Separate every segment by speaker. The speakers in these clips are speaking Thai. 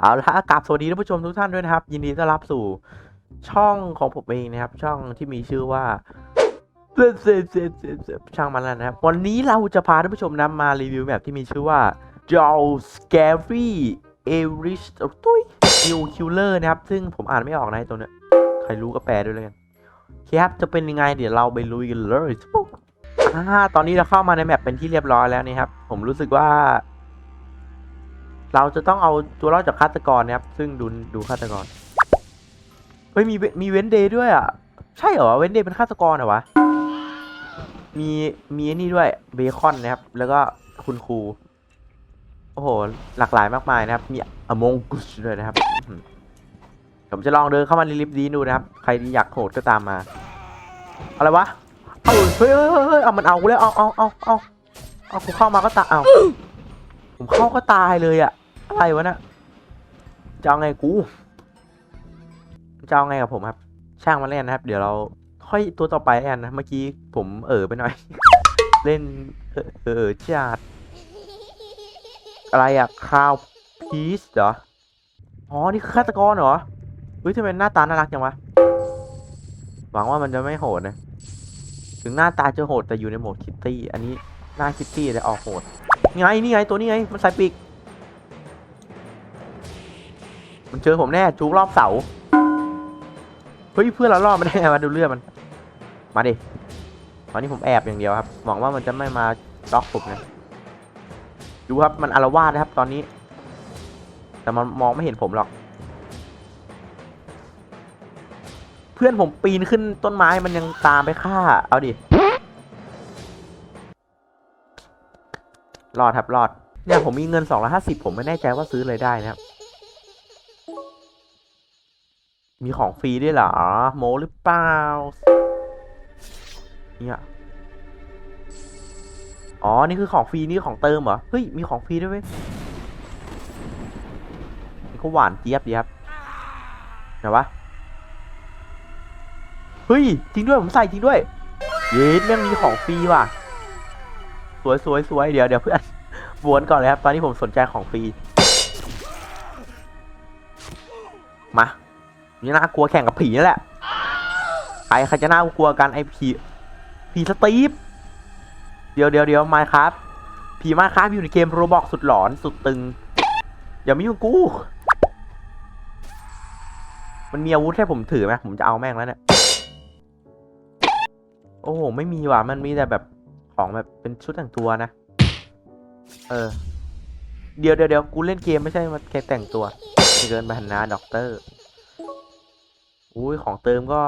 Speaker 1: เอาละกราบสวัสดีท่านผู้ชมทุกท่านด้วยนะครับ ยินดีต้อนรับสู่ช่องของผมเองนะครับ ช่องที่มีชื่อว่าเซเซเซเซเซช่างมันแล้วนะครับ วันนี้เราจะพาท่านผู้ชมนะมารีวิวแบบที่มีชื่อว่า j o w Scary e r i s h ตุ้ย New Killer นะครับ ซึ่งผมอ่านไม่ออกนะไอตัวเนี้ยใครรู้ก็แปลด้วยเลยกันครับจะเป็นยังไงเดี๋ยวเราไปลุยกันเลยอ่าตอนนี้เราเข้ามาในแมปเป็นที่เรียบร้อยแล้วนี่ครับ ผมรู้สึกว่า เราจะต้องเอาตัวรอดจากฆาตกรนะครับ ซึ่งดูดูฆาตกร เฮ้ยมีเวมีเว้นเดย์ด้วยอะ ใช่เหรอเว้นเดย์เป็นฆาตกรเหรอวะ มีมีนี่ด้วยเบคอนนะครับ แล้วก็คุณครู โอ้โห หลากหลายมากมายนะครับ มีอมงกุสด้วยนะครับ ผมจะลองเดินเข้ามาในลิฟต์ดีดูนะครับ ใครอยากโหดก็ตามมา อะไรวะ เอาเฮ้ยเฮ้ยเฮ้ยเอามันเอากูแล้วเอาเอาเอาเอาเอากูเข้ามาก็ตายเอาผมเข้าก็ตายเลยอะ อะไรวะน่ะจะเอาไงกูจะเอาไงกับผมครับ ช่างมาเล่นนะครับ เดี๋ยวเราค่อยตัวต่อไปแอนนะ เมื่อกี้ผมเออไปหน่อย เล่น เออเออจัดอะไรอะคราวพีซเหรอ อ๋อ นี่คือฆาตกรเหรอเฮ้ยทำไมหน้าตาน่ารักจังวะ หวังว่ามันจะไม่โหดนะ ถึงหน้าตาจะโหดแต่อยู่ในโหมดคิตตี้ อันนี้หน้าคิตตี้แต่ออกโหด ไง นี่ไงตัวนี้ไง มันใส่ปีก มันเจอผมแน่จูกรอบเสาเฮ้ยเพื่อนเรารอดมาได้ไงมาดูเลือดมัน มาดิตอนนี้ผมแอบอย่างเดียวครับหวังว่ามันจะไม่มาล็อกผมนะดูครับมันอารวาสนะครับ ตอนนี้ แต่มันมองไม่เห็นผมหรอก เพื่อนผมปีนขึ้นต้นไม้มันยังตามไปฆ่า เอาดิรอดครับรอดเนี่ยผมมีเงิน 250 ผมไม่แน่ใจว่าซื้อเลยได้นะครับ มีของฟรีด้วยเหรอ โมหรือเปล่า เนี่ย อ๋อ นี่คือของฟรีนี่ของเติมเหรอ เฮ้ย มีของฟรีด้วยเว้ยนี่ก็หวานเจี๊ยบดีครับไหนวะเฮ้ย จริงด้วย ผมใส่จริงด้วย เย็ดแม่งมีของฟรีว่ะ สวยสวยสวยเดี๋ยวเดี๋ยวเพื่อนบวนก่อนเลยครับ ตอนนี้ผมสนใจของฟรี มา นี่น่ากลัวแข่งกับผีนั่นแหละใครใครจะน่ากลัวกันไอ้ผีผีสตีฟเดี๋ยวเดี๋ยวเดี๋ยวมาครับ ผีมาครับอยู่ในเกมโรบอกสุดหลอนสุดตึง อย่ามายุ่งกู มันมีอาวุธให้ผมถือไหมผมจะเอาแม่งแล้วเนี่ย โอ้โห ไม่มีว่ะ มันมีแต่แบบของแบบเป็นชุดแต่งตัวนะ เออ เดี๋ยวเดี๋ยวเดี๋ยวกูเล่นเกมไม่ใช่มาแค่แต่งตัว เกินไปหันนาด็อกเตอร์ อุ้ยของเติมก็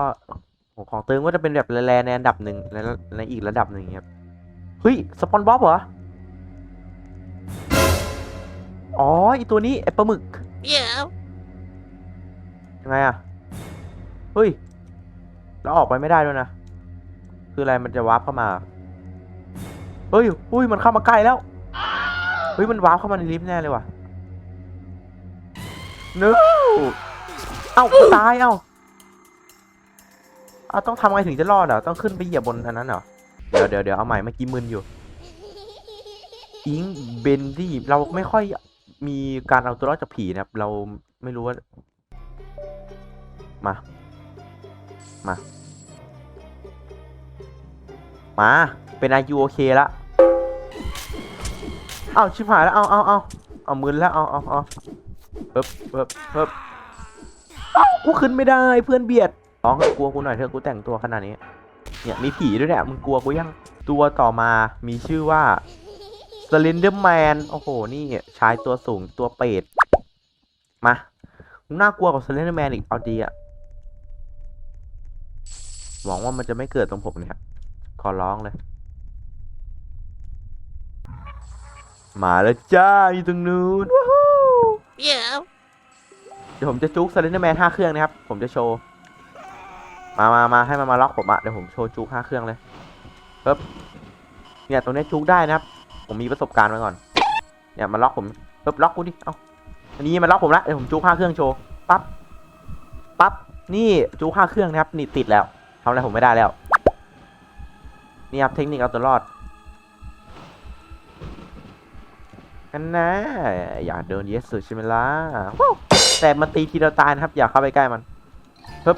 Speaker 1: โอ้ของเติมก็จะเป็นแบบแรๆในอันดับหนึ่งในในอีกระดับหนึ่งครับเฮ้ยสปอนบ๊อบเหรออ๋อไอตัวนี้ไอปลาหมึก
Speaker 2: Yeah.
Speaker 1: ยังไงอะเฮ้ยแล้วออกไปไม่ได้ด้วยนะ คืออะไรมันจะวาร์ปเข้ามา เฮ้ยอุ้ยมันเข้ามาใกล้แล้ว เฮ้ยมันวาร์ปเข้ามาในลิฟต์แน่เลยว่ะนึกเอ้าตายเอ้า เอาต้องทำไงถึงจะรอดเหรอต้องขึ้นไปเหยียบบนอันนั้นเหรอเดี๋ยวเดี๋ยวเดี๋ยวเอาใหม่เมื่อกี้มึนอยู่อิงเบนดี้เราไม่ค่อยมีการเอาตัวรอดจากผีนะครับ เราไม่รู้ว่า มา มา มา เป็นอายุโอเคละเอาชิบหายแล้วเอาเอาเอาเอามือแล้วเอาเอาเอาเพิ่บเพิ่บเพิ่บกูขึ้นไม่ได้เพื่อนเบียด ร้องกลัวกูหน่อยเถอะกูแต่งตัวขนาดนี้ เนี่ยมีผีด้วยเนี่ยมึงกลัวกูยังตัวต่อมามีชื่อว่า Slenderman โอ้โหนี่ชายตัวสูงตัวเป็ดมามึงน่ากลัวกว่า Slenderman อีกเอาดีอะหวังว่ามันจะไม่เกิดตรงผมเนี่ยขอร้องเลย มาแล้วจ้าอยู่ตรงนู้น
Speaker 2: Yeah.
Speaker 1: เดี๋ยวผมจะจุก Slenderman ห้าเครื่องนะครับ ผมจะโชว์ มามามาให้มันมาล็อกผมอะเดี๋ยวผมโชว์จุกห้าเครื่องเลยปึ๊บเนี่ยตรงนี้จุกได้นะครับ ผมมีประสบการณ์มาก่อน เนี่ยมันล็อกผมปึ๊บล็อกกูดิ เอ้าอันนี้มันล็อกผมละเดี๋ยวผมจุกห้าเครื่องโชว์ ปั๊บ ปั๊บ นี่จุกห้าเครื่องนะครับ นี่ติดแล้วทำอะไรผมไม่ได้แล้ว นี่ครับเทคนิคเอาตัวรอดกันนะ อยากโดนเยสสุดใช่ไหมล่ะแต่มันตีทีเราตายนะครับ อย่าเข้าไปใกล้มันเพิ่บ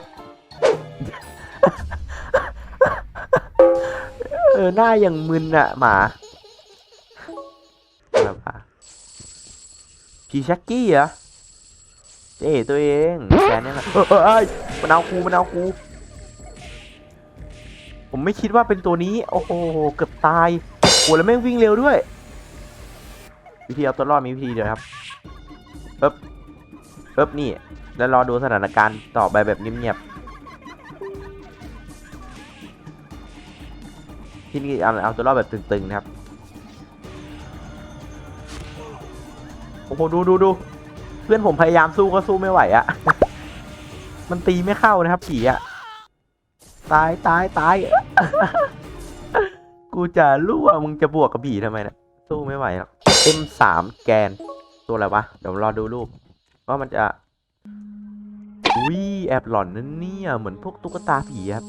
Speaker 1: หน้าอย่างมึนอะหมาอะไรวะพีชักกี้เหรอเจ้ตัวเองแกเนี่ยแหละเอ้ยมันเอากูมันเอากู ผมไม่คิดว่าเป็นตัวนี้ โอ้โห เกือบตายโหแล้วแม่งวิ่งเร็วด้วย วิธีเอาตัวรอดมีวิธีเดียวครับเอ๊บเอ๊บนี่ แล้วรอดูสถานการณ์ต่อไปแบบเงียบๆ ที่นี่เอาเอาตัวรอดแบบตึงๆนะครับโอ้โหดูดูดูเพื่อนผมพยายามสู้ก็สู้ไม่ไหวอะมันตีไม่เข้านะครับผีอะตายตายตายกูจะรู้ว่ามึงจะบวกกับผีทำไมนะสู้ไม่ไหวหรอก M3 แกนตัวอะไรวะ เดี๋ยวรอดูรูปว่ามันจะอุ้ยแอบหลอนนั่นเนี่ยเหมือนพวกตุ๊กตาผีครับ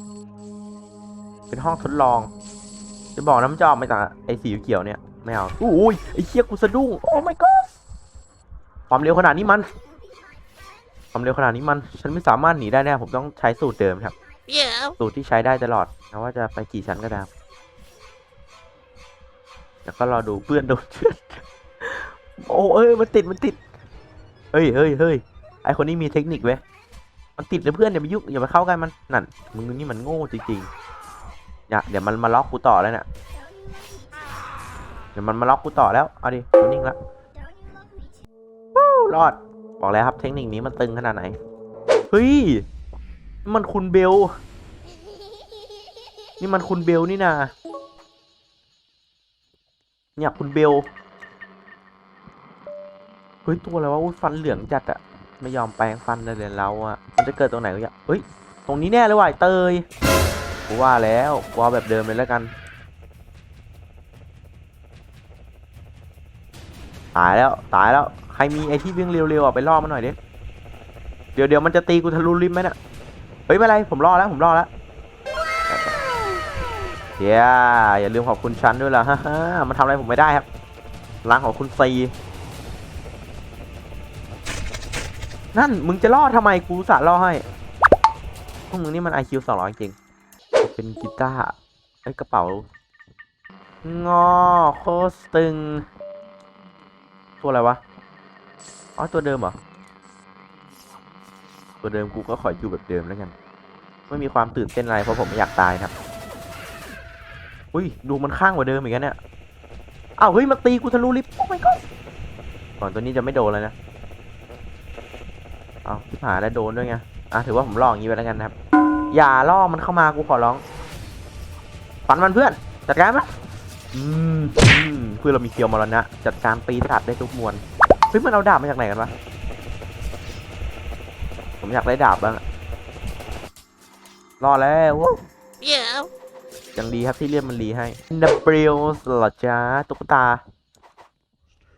Speaker 1: เป็นห้องทดลอง จะบอกนะมันจะออกมาจากไอ้สีเขียวเนี่ยไม่เอาอุ้ยไอ้เชี่ยกูสะดุ้งโอ้ my god ความเร็วขนาดนี้มัน ความเร็วขนาดนี้มัน ฉันไม่สามารถหนีได้แน่ผมต้องใช้สูตรเดิมครับ
Speaker 2: Yeah.
Speaker 1: สูตรที่ใช้ได้ตลอดนะว่าจะไปกี่ชั้นก็ตามแล้วก็รอดูเพื่อนโดนเชือดโอ้เอ้ยมันติดมันติดเฮ้ยเฮ้ยเฮ้ยไอคนนี้มีเทคนิคเว้ยมันติดเลยเพื่อนอย่าไปยุ่งอย่าไปเข้าใกล้มันนั่นมึงนี่มันโง่จริงๆ อย่าเดี๋ยวมันมาล็อกกูต่อแล้วเนี่ยเดี๋ยวมันมาล็อกกูต่อแล้ว เอาดิกูนิ่งละวู้รอด บอกแล้วครับเทคนิคนี้มันตึงขนาดไหน เฮ้ย มันคุณเบล นี่มันคุณเบลนี่นาเนี่ยคุณเบล เฮ้ย ตัวอะไรวะฟันเหลืองจัดอะไม่ยอมแปรงฟันเลยเราอะมันจะเกิดตรงไหนก็อย่าเฮ้ย ตรงนี้แน่เลยว่ะเตย กูว่าแล้วกูเอาแบบเดิมเลยแล้วกัน ตายแล้วตายแล้ว ใครมีไอที่วิ่งเร็วๆอะไปล่อมันหน่อยดิเดี๋ยวเดี๋ยวมันจะตีกูทะลุริมไหมน่ะเฮ้ยไม่เป็นไรผมรอแล้วผมรอแล้วเยวอย่าลืมขอบคุณชั้นด้วยล่ะฮ่าฮ่ามันทำอะไรผมไม่ได้ครับล้างของคุณซีนั่นมึงจะล่อทำไมกูสาล่อให้พวกมึงนี่มันไอคิวสองร้อยจริง เป็นกีตาร์ไอ้กระเป๋างอโคตรตึง ตัวอะไรวะ อ๋อ ตัวเดิมเหรอ ตัวเดิมกูก็ขออยู่แบบเดิมแล้วกัน ไม่มีความตื่นเต้นอะไรเพราะผมไม่อยากตายครับ อุ้ย ดูมันข้างกว่าเดิมอีกแล้วเนี่ยอ้าวเฮ้ยมันตีกูทะลุลิฟต์โอ้ my god ก่อนตัวนี้จะไม่โดนแล้วนะ เอาที่ผ่านแล้วโดนด้วยไง อะถือว่าผมลองอย่างนี้ไปแล้วกันนะครับ อย่าล่อมันเข้ามากูขอร้องฝันมันเพื่อน จัดการมันอืมอืมเพื่อนเรามีเคียวมรณะจัดการปีศาจได้ทุกมวลเฮ้ยมันเอาดาบมาจากไหนกันวะผมอยากได้ดาบบ้างรอแล้ววู้
Speaker 2: Yeah.
Speaker 1: ยังดีครับที่เลื่อนมันรีให้นับเบลสลอจ้าตุ๊กตา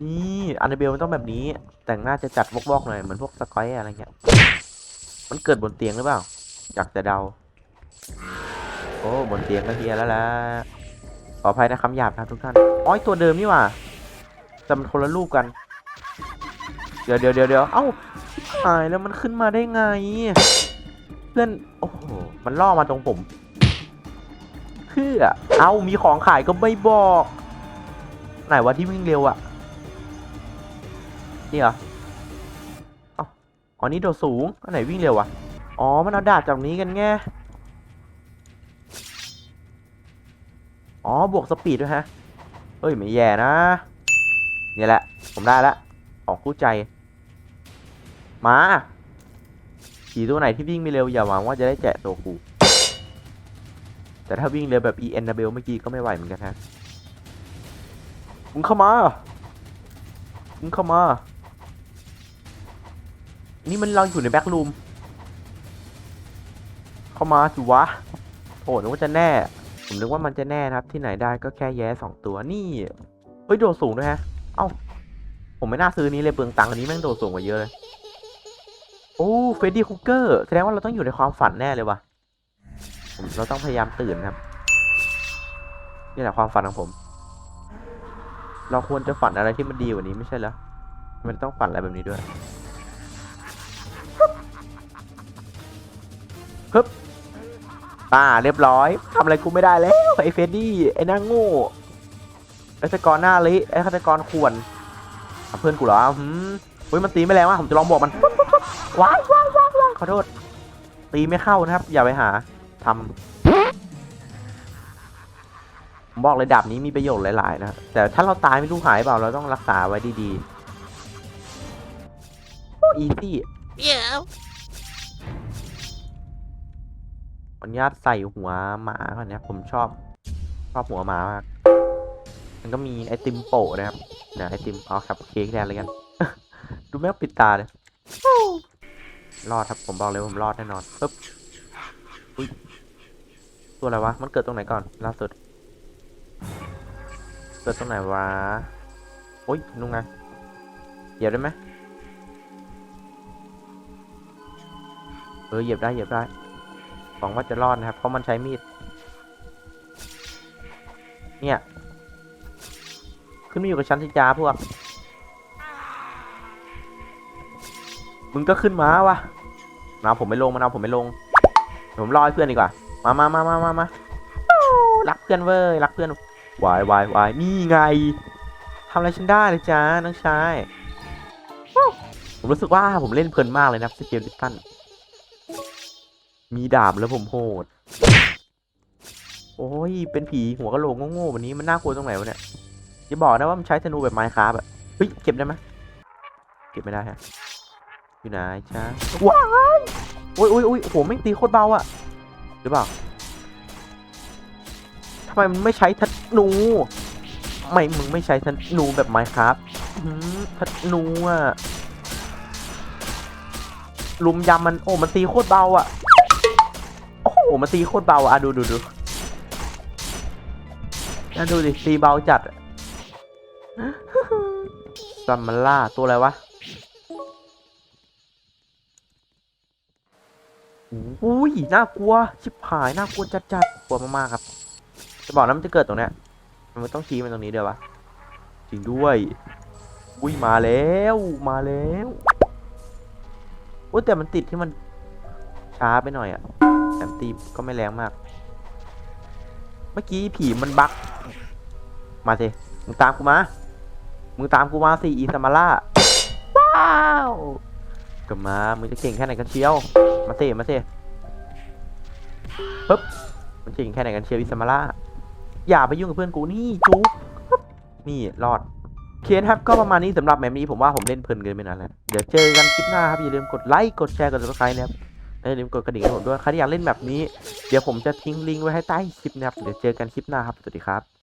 Speaker 1: นี่อันเดเบลมันต้องแบบนี้ แต่งหน้าจะจัดวอกๆหน่อยเหมือนพวกสกอยอะไรเงี้ย มันเกิดบนเตียงหรือเปล่า อยากจะเดา โอ้บนเตียงก็เฮียแล้วล่ะขออภัยนะคำหยาบนะทุกท่านอ๋อตัวเดิมนี่ว่าแต่มันคนละรูปกัน เดี๋ยวเดี๋ยวเดี๋ยวเดี๋ยวเอ้าหายแล้วมันขึ้นมาได้ไง เพื่อน โอ้โห มันล่อมาตรงผมเพื่อเอ้ามีของขายก็ไม่บอก ไหนวะที่วิ่งเร็วอะนี่เหรออ๋อนี่โดดสูงอันไหนวิ่งเร็วอะ อ๋อ มันเอาดาบจากนี้กันไงอ๋อ บวกสปีดด้วยฮะ เฮ้ย ไม่แย่นะเนี่ยแหละ ผมได้ล้วของคู่ใจ มาผีตัวไหนที่วิ่งไม่เร็ว อย่าหวังว่าจะได้แจกตัวกูแต่ถ้าวิ่งเร็วแบบ e n w เมื่อกี้ก็ไม่ไหวเหมือนกันฮะ มึงเข้ามา มึงเข้ามา นี่มันเราอยู่ในแบ็กรูม เข้ามาสิวะ โอ้นึกว่าจะแน่ ผมนึกว่ามันจะแน่นะครับ ที่ไหนได้ก็แค่แย้สองตัวนี่ เฮ้ยโดดสูงด้วยฮะ เอ้า ผมไม่น่าซื้อนี้เลยเปลืองตังค์อันนี้แม่งโดดสูงกว่าเยอะเลย โอ้เฟรดดี้คุกเกอร์แสดงว่าเราต้องอยู่ในความฝันแน่เลยวะผมเราต้องพยายามตื่นครับ นี่แหละความฝันของผม เราควรจะฝันอะไรที่มันดีกว่านี้ไม่ใช่เหรอ มันต้องฝันอะไรแบบนี้ด้วยฮึบ อ่าเรียบร้อยทำอะไรกูไม่ได้แล้วไอ้เฟดดี้ไอ้นางโง่ไอ้ฆาตกรหน้าเละไอ้ฆาตกรข่วนอะเพื่อนกูเหรอหืมเฮ้ยมันตีไม่แรงว่ะผมจะลองบอกมันว้ายว้ายว้ายว้ายขอโทษ ตีไม่เข้านะครับ อย่าไปหาทำผมบอกเลยดาบนี้มีประโยชน์หลาย ๆ นะ แต่ถ้าเราตายไม่รู้หายเปล่าเราต้องรักษาไว้ดีๆอีซี่ ขออนุญาตใส่หัวหมาก่อนนะผมชอบ ชอบหัวหมามาก มันก็มีไอติมโปะนะครับเดี๋ยวไอติมเอาครับเค้กแทนเลยกัน ดูแม่ปิดตาเลยรอดครับผมบอกเลยผมรอดแน่นอนปึ๊บอุ้ยตัวอะไรวะ มันเกิดตรงไหนก่อนล่าสุด เกิดตรงไหนวะโอ้ยนุ่งไงเหยียบได้ไหมเออเหยียบได้เหยียบได้ หวังว่าจะรอดนะครับ เพราะมันใช้มีด เนี่ย ขึ้นมาอยู่กับฉันสิจ้าพวก มึงก็ขึ้นมาวะมาผมไม่ลงมันเอาผมไม่ลง ผมรอให้เพื่อนดีกว่า มามามามามามารักเพื่อนเว้ย รักเพื่อนวายวายวายนี่ไงทำอะไรฉันได้เลยจ้าน้องชาย ผมรู้สึกว่าผมเล่นเพลินมากเลยนะสเกลดิสตัน มีดาบแล้วผมโหด โอ้ย เป็นผีหัวกะโหลกโง่ๆวันนี้มันน่ากลัวตรงไหนวะเนี่ยอย่าบอกนะว่ามันใช้ธนูแบบไมค์คราฟอะเฮ้ย เก็บได้ไหมเก็บไม่ได้ฮะ อยู่ไหนจ้าว้ายโอ้ยโอ้ยโอ้ยโหไม่ตีโคตรเบาอะหรือเปล่าทำไมมันไม่ใช้ธนูไม่มึงไม่ใช้ธนูแบบไมค์คราฟธนูอะลุมยำมันโอ้มันตีโคตรเบาอะ โอ้มันตีโคตรเบาอะอะดูดูดูอะดูดิตีเบาจัดซัมมาล่าตัวอะไรวะอุ้ยน่ากลัว ชิบหายน่ากลัวจัดจัดๆกลัวมากๆครับ จะบอกนะมันจะเกิดตรงเนี้ยมันต้องชี้มันตรงนี้เดียววะจริงด้วยอุ้ยมาแล้วมาแล้วอุ้ยแต่มันติดที่มันช้าไปหน่อยอะแต่ตีก็ไม่แรงมาก เมื่อกี้ผีมันบัก มาสิมึงตามกูมา มึงตามกูมาสิอีซามาร่าว้าวกลับมา มึงจะเก่งแค่ไหนกันเชียว มาสิมาสิปึ๊บมันเก่งแค่ไหนกันเชียวอีซามาร่าอย่าไปยุ่งกับเพื่อนกูนี่จุ๊บนี่รอดเคนครับก็ประมาณนี้สำหรับแมปนี้ผมว่าผมเล่นเพลินเกินไปนานแล้วเดี๋ยวเจอกันคลิปหน้าครับอย่าลืมกดไลค์กดแชร์กด subscribe นะครับ อย่าลืมกดกระดิ่งให้ผมด้วยใครที่อยากเล่นแบบนี้ เดี๋ยวผมจะทิ้งลิงก์ไว้ให้ใต้คลิปนะครับ เดี๋ยวเจอกันคลิปหน้าครับ สวัสดีครับ